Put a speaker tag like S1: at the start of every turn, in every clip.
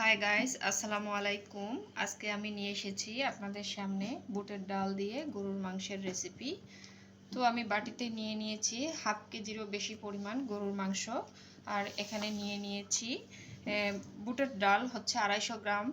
S1: Hi guys আসসালামু আলাইকুম আজকে আমি নিয়ে এসেছি আপনাদের সামনে বুটের ডাল দিয়ে গরুর মাংসের রেসিপি তো আমি বাটিতে নিয়ে নিয়েছি হাফ কেজিরও বেশি পরিমাণ গরুর মাংস। আর এখানে নিয়ে নিয়েছি বুটের ডাল হচ্ছে আড়াইশো গ্রাম।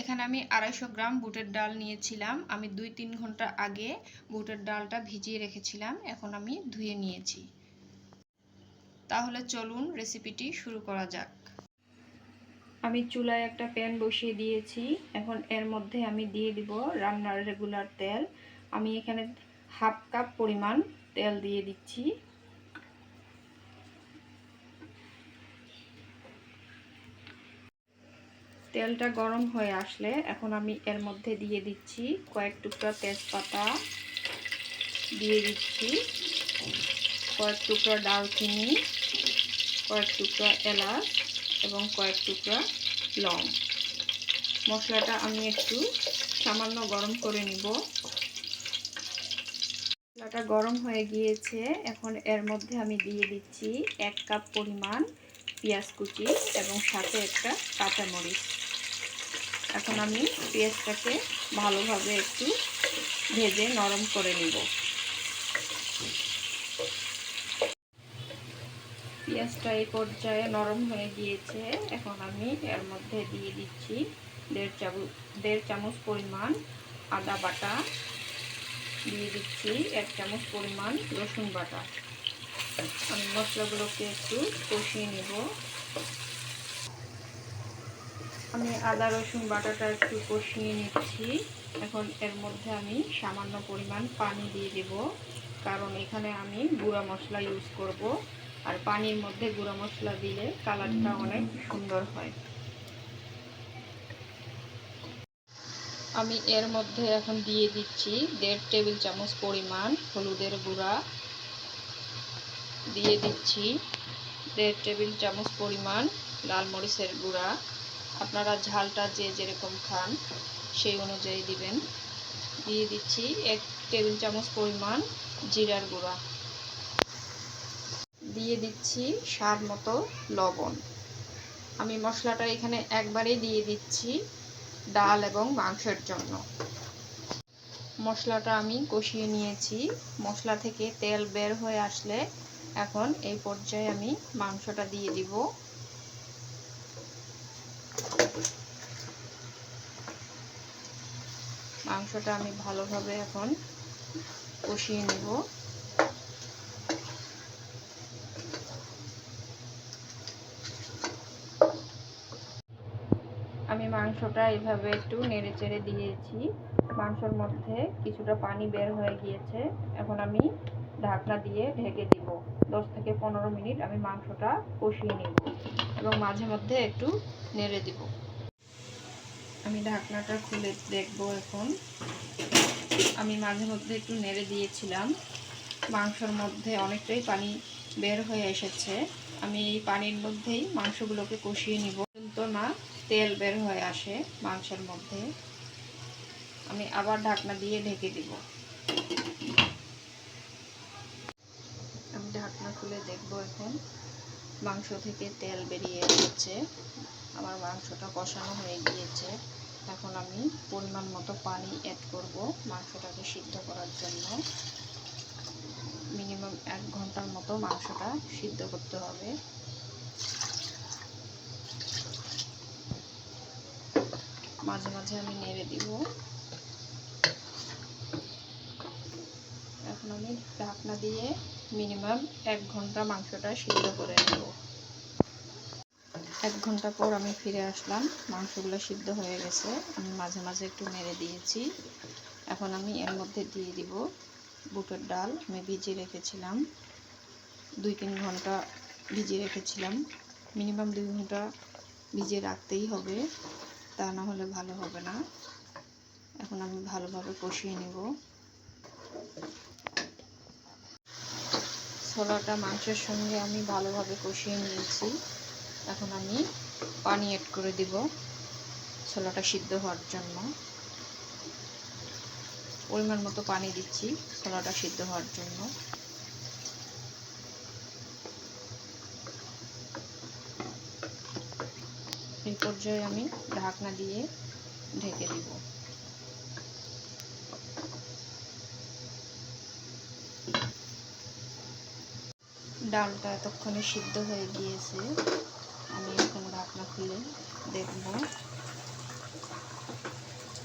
S1: এখানে আমি আড়াইশো গ্রাম বুটের ডাল নিয়েছিলাম। আমি দুই তিন ঘণ্টা আগে বুটের ডালটা ভিজিয়ে রেখেছিলাম। এখন আমি ধুয়ে নিয়েছি। তাহলে চলুন রেসিপিটি শুরু করা যাক। আমি চুলায় একটা প্যান বসিয়ে দিয়েছি। এখন এর মধ্যে আমি দিয়ে দিব রান্নার রেগুলার তেল। আমি এখানে হাফ কাপ পরিমাণ তেল দিয়ে দিচ্ছি। তেলটা গরম হয়ে আসলে এখন আমি এর মধ্যে দিয়ে দিচ্ছি কয়েক টুকরা তেজপাতা। দিয়ে দিচ্ছি কয়েক টুকরা ডালচিনি কয়েক টুকরা এলাচ এবং কয়েক টুকরা লং। মশলাটা আমি একটু সামান্য গরম করে নিব। মশলাটা গরম হয়ে গিয়েছে। এখন এর মধ্যে আমি দিয়ে দিচ্ছি এক কাপ পরিমাণ পেঁয়াজ কুচি এবং সাথে একটা কাঁচামরিচ। এখন আমি পেঁয়াজটাকে ভালোভাবে একটু ভেজে নরম করে নিব। পেঁয়াজটা এই পর্যায়ে নরম হয়ে গিয়েছে। এখন আমি এর মধ্যে দিয়ে দিচ্ছি দেড় চামচ দেড় চামচ পরিমাণ আদা বাটা। দিয়ে দিচ্ছি এক চামচ পরিমাণ রসুন বাটা। আমি মশলাগুলোকে একটু কষিয়ে নেব। আমি আদা, রসুন বাটাটা একটু কষিয়ে নিচ্ছি। এখন এর মধ্যে আমি সামান্য পরিমাণ পানি দিয়ে দেব। কারণ এখানে আমি গুঁড়া মশলা ইউজ করব। আর পানির মধ্যে গুঁড়া মশলা দিলে কালারটা অনেক সুন্দর হয়। আমি এর মধ্যে এখন দিয়ে দিচ্ছি দেড় টেবিল চামচ পরিমাণ হলুদের গুঁড়া। দিয়ে দিচ্ছি দেড় টেবিল চামচ পরিমাণ লাল মরিচের গুঁড়া। আপনারা ঝালটা যে যেরকম খান সেই অনুযায়ী দিবেন। দিয়ে দিচ্ছি এক টেবিল চামচ পরিমাণ জিরার গুঁড়া। দিয়ে দিচ্ছি স্বাদ মতো লবণ। আমি মশলাটা এখানে একবারেই দিয়ে দিচ্ছি ডাল এবং মাংসের জন্য। মশলাটা আমি কষিয়ে নিয়েছি। মশলা থেকে তেল বের হয়ে আসলে এখন এই পর্যায়ে আমি মাংসটা দিয়ে দিব। মাংসটা আমি ভালোভাবে এখন কষিয়ে নেব আমি মাংসটা এইভাবে একটু নেড়ে চেড়ে দিয়েছি। মাংসর মধ্যে কিছুটা পানি বের হয়ে গিয়েছে। এখন আমি ঢাকনা দিয়ে ঢেকে দিব। দশ থেকে পনেরো মিনিট আমি মাংসটা কষিয়ে নিব এবং মাঝে মধ্যে একটু নেড়ে দিব। আমি ঢাকনাটা খুলে দেখব এখন। আমি মাঝে মধ্যে একটু নেড়ে দিয়েছিলাম। মাংসর মধ্যে অনেকটাই পানি বের হয়ে এসেছে। আমি এই পানির মধ্যেই মাংসগুলোকে কষিয়ে নিব। কিন্তু না তেল বের হয়ে আসে মাংসের মধ্যে। আমি আবার ঢাকনা দিয়ে ঢেকে দিব। আমি ঢাকনা খুলে দেখব এখন। মাংস থেকে তেল বেরিয়ে এসেছে। আমার মাংসটা কষানো হয়ে গিয়েছে। এখন আমি পরিমাণ মতো পানি অ্যাড করব মাংসটাকে সিদ্ধ করার জন্য। মিনিমাম এক ঘণ্টার মতো মাংসটা সিদ্ধ করতে হবে। মাঝে মাঝে আমি নেড়ে দিব। এখন আমি ঢাকনা দিয়ে মিনিমাম এক ঘণ্টা মাংসটা সিদ্ধ করে নেব। এক ঘণ্টা পর আমি ফিরে আসলাম, মাংসগুলো সিদ্ধ হয়ে গেছে। আমি মাঝে মাঝে একটু নেড়ে দিয়েছি। এখন আমি এর মধ্যে দিয়ে দিব বুটের ডাল। আমি ভিজিয়ে রেখেছিলাম। দুই তিন ঘণ্টা ভিজিয়ে রেখেছিলাম। মিনিমাম দুই ঘণ্টা ভিজিয়ে রাখতেই হবে। তা না হলে ভালো হবে না। এখন আমি ভালোভাবে কষিয়ে নেব। ছোলাটা মাংসের সঙ্গে আমি ভালোভাবে কষিয়ে নিয়েছি। এখন আমি পানি অ্যাড করে দিব ছোলাটা সিদ্ধ হওয়ার জন্য। পরিমাণ মতো পানি দিচ্ছি ছোলাটা সিদ্ধ হওয়ার জন্য। পর্যায়ে আমি ঢাকনা দিয়ে ঢেকে দিব। ডালটা এতক্ষণে সিদ্ধ হয়ে গিয়েছে। আমি এখন ঢাকনা খুলে দেখব।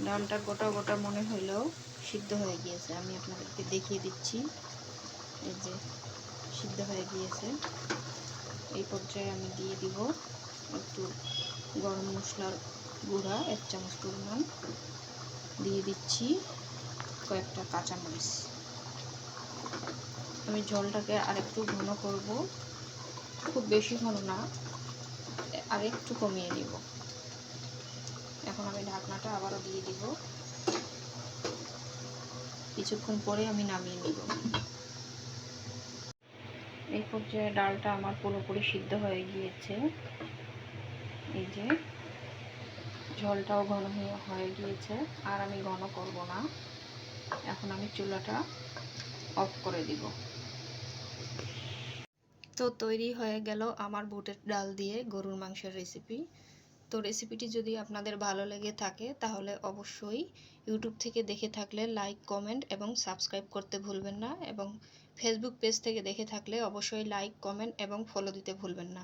S1: ডালটা গোটা গোটা মনে হইলেও সিদ্ধ হয়ে গিয়েছে। আমি আপনাদেরকে দেখিয়ে দিচ্ছি। এই যে সিদ্ধ হয়ে গিয়েছে। এই পর্যায়ে আমি দিয়ে দিব একটু গরম মশলার গুঁড়া, এক চামচ পরিমাণ। দিয়ে দিচ্ছি কয়েকটা কাঁচামরিচ। আমি ঝোলটাকে আরেকটু ঘন করব। খুব বেশি ঘন না আরেকটু কমিয়ে নিব। এখন আমি ঢাকনাটা আবারও দিয়ে দিব। কিছুক্ষণ পরে আমি নামিয়ে নিব। এই পর্যায়ে ডালটা আমার পুরোপুরি সিদ্ধ হয়ে গিয়েছে। এই যে ঝোলটাও ঘন হয়ে হয়ে গিয়েছে, আর আমি ঘন করব না। এখন আমি চুলাটা অফ করে দিব। তো তৈরি হয়ে গেল আমার বুটের ডাল দিয়ে গরুর মাংসের রেসিপি তো রেসিপিটি যদি আপনাদের ভালো লেগে থাকে, তাহলে অবশ্যই ইউটিউব থেকে দেখে থাকলে লাইক কমেন্ট এবং সাবস্ক্রাইব করতে ভুলবেন না। এবং ফেসবুক পেজ থেকে দেখে থাকলে অবশ্যই লাইক কমেন্ট এবং ফলো দিতে ভুলবেন না।